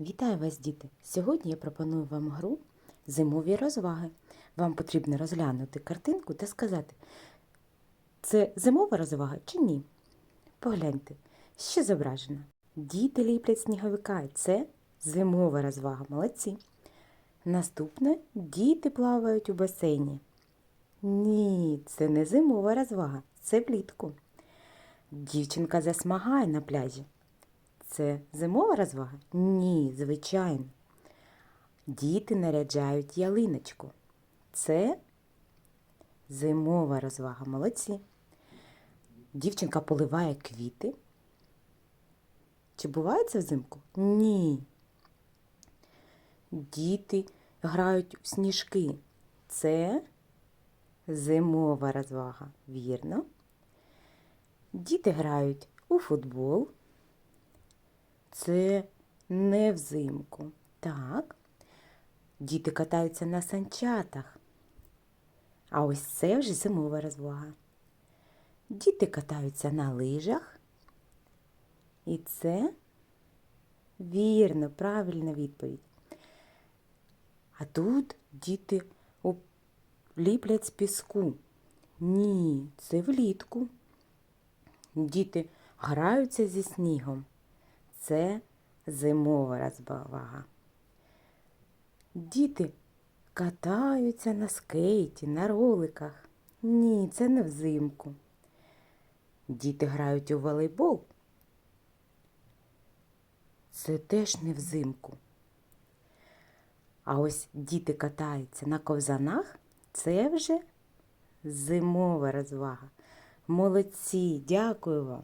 Вітаю вас, діти! Сьогодні я пропоную вам гру Зимові розваги. Вам потрібно розглянути картинку та сказати, це зимова розвага чи ні? Погляньте, що зображено. Діти ліплять сніговика. Це зимова розвага. Молодці. Наступне діти плавають у басейні. Ні, це не зимова розвага, це влітку. Дівчинка засмагає на пляжі. Це зимова розвага? Ні, звичайно. Діти наряджають ялиночку. Це зимова розвага. Молодці. Дівчинка поливає квіти. Чи буває це взимку? Ні. Діти грають у сніжки. Це зимова розвага. Вірно. Діти грають у футбол. Це не взимку. Так. Діти катаються на санчатах. А ось це вже зимова розвага. Діти катаються на лижах. І це вірно, правильна відповідь. А тут діти ліплять з піску. Ні, це влітку. Діти граються зі снігом. Це зимова розвага. Діти катаються на скейті, на роликах. Ні, це не взимку. Діти грають у волейбол. Це теж не взимку. А ось діти катаються на ковзанах. Це вже зимова розвага. Молодці, дякую вам.